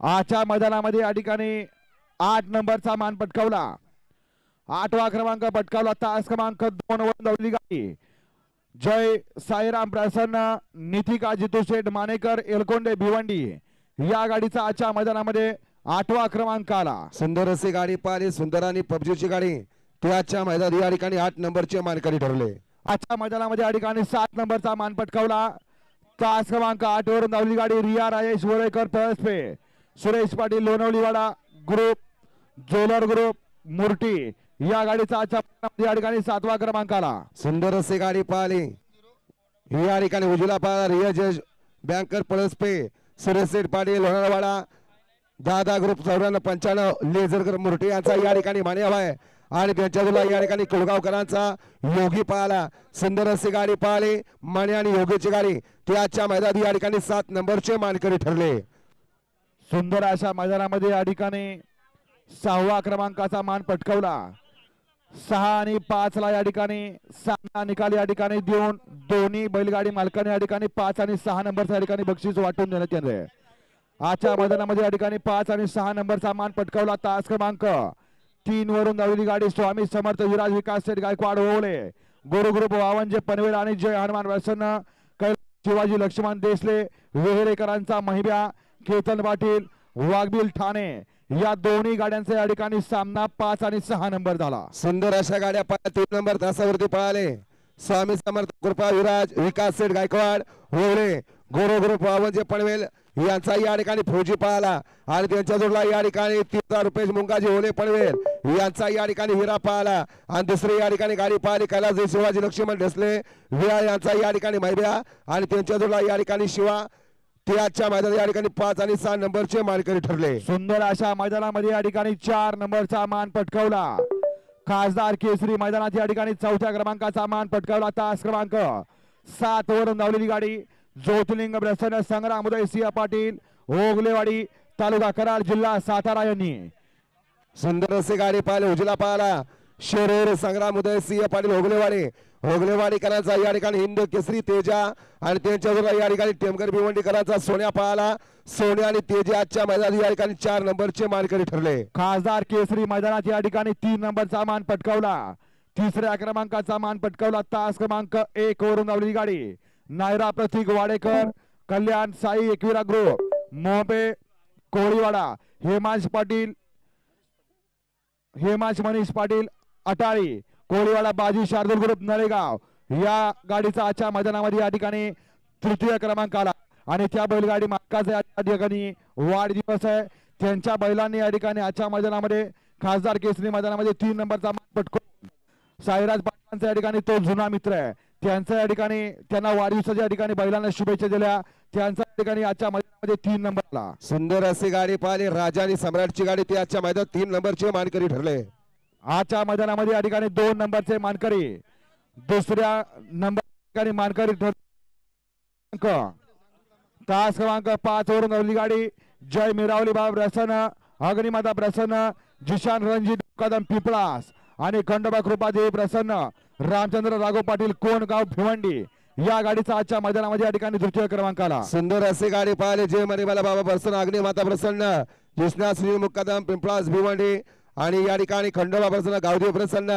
आजच्या मैदानामध्ये या ठिकाणी आठ नंबरचा मान पटकावला. आठवा क्रमांक पटकावला. तास क्रमांक दोन वर गाडी. जय साईराम प्रसन्न निथिका जितू शेठ मानेकर एलकोंडे भिवंडी या गाडीचा आजच्या मैदानामध्ये आठवा क्रमांक आला. सुंदर अशी गाडी पाहिली. सुंदर आणि पबजीची गाडी त्याच्या मैदानात या ठिकाणी आठ नंबरचे मानकरी ठरले. आजच्या मैदानामध्ये या ठिकाणी सात नंबरचा मान पटकावला. तास क्रमांक आठ वरून धावली गाडी. रिया राजेश वरेकर तळसपे सुरेश पाटील लोणवलीवाडा ग्रुप जोलर ग्रुप मुर्टी या गाडीचा आजच्या या ठिकाणी सातवा क्रमांक आला सुंदर असे गाडी पाहिली. या ठिकाणी उजला पाहिला रिया जज बँकर पळसपे सुरेश शेठ पाटील लोणारवाडा दादा ग्रुप चौऱ्याण्णव पंच्याण्णव लेझर मुर्टी यांचा या ठिकाणी मान्यव आहे. आणि त्यांच्या या ठिकाणी कुळगावकरांचा योगी पाहिला. सुंदर असे गाडी पाहिली. माने आणि योगीची गाडी. त्याच्या मैदानात या ठिकाणी सात नंबरचे मानकरी ठरले. सुंदर अशा मैदानामध्ये या ठिकाणी सहावा क्रमांकाचा मान पटकावला. सहा आणि पाच ला या ठिकाणी सामना निकाल या ठिकाणी देऊन दोन्ही बैलगाडी मालकाने या ठिकाणी पाच आणि सहा नंबरच्या या ठिकाणी बक्षीस वाटून देण्यात येणार आहे. आजच्या मैदानामध्ये या ठिकाणी पाच आणि सहा नंबरचा मान पटकावला तास क्रमांक. तीन वरून धावलेली गाडी स्वामी समर्थ विराज विकास सेठ गायकवाड ओवळे गुरुग्रुप वावंजे पनवेल आणि जय हनुमान प्रसन्न कैलास शिवाजी लक्ष्मण देसले वेहरेकरांचा महिब्या केतन पाटील वाघबिल ठाणे या दोन्ही गाड्यांचा या ठिकाणी सामना पाच आणि सहा नंबर झाला. सुंदर अशा गाड्या तीन नंबर तासावरती पळाले. स्वामी समर्थ कृपा विराज विकास सेठ गायकवाड होळे गोरो गुरु पावनजे पनवेल यांचा या ठिकाणी फौजी पळाला. आणि त्यांच्या जोडला या ठिकाणी तिसरा रुपेश मुंगाजी होले पनवेल यांचा या ठिकाणी हिरा पळाला. आणि दुसरी या ठिकाणी गाडी पळाली कैलास शिवाजी लक्ष्मण ढसले विळा यांचा या ठिकाणी मैब्या. आणि त्यांच्या जोडला या ठिकाणी शिवा त्याच्या मैदानात या ठिकाणी पाच आणि सहा नंबरचे मानकरी ठरले. सुंदर अशा मैदानामध्ये या ठिकाणी चार नंबरचा मान पटकावला. खासदार केसरी मैदानात या ठिकाणी चौथ्या क्रमांकाचा मान पटकावला. तास क्रमांक सात वरून धावलेली गाडी ज्योतिर्लिंग प्रसन्न संग्राम उदय सिंह पाटील ओगलेवाडी तालुका कराड जिल्हा सातारा यांनी. सुंदर असे गाडी पाहिले उजला पाहिला शरीर संग्राम उदय सिंह पाटील होगलेवाडी होगलेवाडीकरांचा या ठिकाणी हिंद केसरी तेजा आणि त्यांच्याबरोबर या ठिकाणी टेमकर भिवंडीकरांचा सोन्या पाहिला. सोन्या आणि तेजा आजच्या मैदानात या ठिकाणी चार नंबरचे मानकरी ठरले. खासदार केसरी मैदानात या ठिकाणी तीन नंबरचा मान पटकावला. तिसऱ्या क्रमांकाचा मान पटकावला तास क्रमांक एक वरून धावलेली गाडी. नायरा प्रतीक वाडेकर कल्याण साई एकविरा ग्रुप मोबे कोळीवाडा हेमांश पाटील हेमांश मनीष पाटील अटाळी कोळीवाडा बाजी शार्दूल ग्रुप नळेगाव. या गाडीचा आजच्या मैदानामध्ये या ठिकाणी तृतीय क्रमांक आला. आणि त्या बैलगाडी मालकाचा या ठिकाणी वाढदिवस आहे. त्यांच्या बैलांनी या ठिकाणी आजच्या मैदानामध्ये खासदार केसरी मैदानामध्ये तीन नंबरचा मान पटकून. साईराज पाटलांचा या ठिकाणी तो जुना मित्र आहे. त्यांचा या ठिकाणी त्यांना वाढदिवसाच्या या ठिकाणी बैलांना शुभेच्छा दिल्या. त्यांचा या ठिकाणी आजच्या मैदानामध्ये तीन नंबरला सुंदर अशी गाडी पाहिली. राजा आणि सम्राटची गाडी ती आजच्या मैदानात तीन नंबरची मानकरी ठरले. आजच्या मैदानामध्ये या ठिकाणी दोन नंबरचे मानकरी दुसऱ्या नंबर ठिकाणी मानकरी तास क्रमांक पाच वरून धावली गाडी जय मिरावली बाब प्रसन्न अग्निमाता प्रसन्न जिशान रणजित कदम पिपळास आणि खंडोबा कृपादेवी प्रसन्न रामचंद्र राघव पाटील कोणगाव भिवंडी या गाडीचा आजच्या मैदानामध्ये या ठिकाणी तृतीय क्रमांकाला. सुंदर असे गाडी पाहिले जय मरिमाला बाबा प्रसन्न अग्निमाता प्रसन्न जिष्णा श्री मुक्कादम पिंपळास भिवंडी आणि या ठिकाणी खंडोबा प्रसन्न गावदेव प्रसन्न.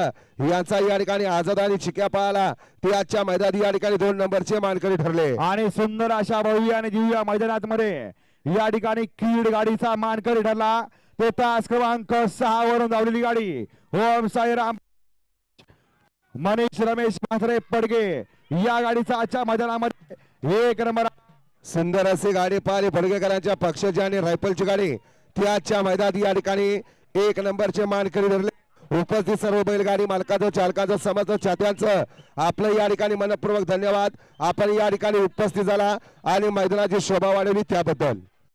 यांचा या ठिकाणी आझाद आणि चिक्या पाहला ते आजच्या मैदानी या ठिकाणी दोन नंबरचे मानकरी ठरले. आणि सुंदर अशा भव्य आणि दिव्य मैदानात मध्ये या ठिकाणी कीड गाडीचा मानकरी ठरला. तो तास क्रमांक सहा वरून धावलेली गाडी. ओम साईराम. मनीष रमेश म्हात्रे पडगे या गाडीचा आजच्या मैदानामध्ये एक नंबर सुंदर अशी गाडी पाहिली फडगेकरांच्या पक्षाची आणि रायफलची गाडी. ती आजच्या मैदानी या ठिकाणी एक नंबरचे मानकरी धरले उपस्थित सर्व बैलगाडी मालकाचं चालकाचं समज चात्यांचं आपलं या ठिकाणी मनपूर्वक धन्यवाद. आपण या ठिकाणी उपस्थित झाला आणि मैदानाची शोभा वाढवली त्याबद्दल.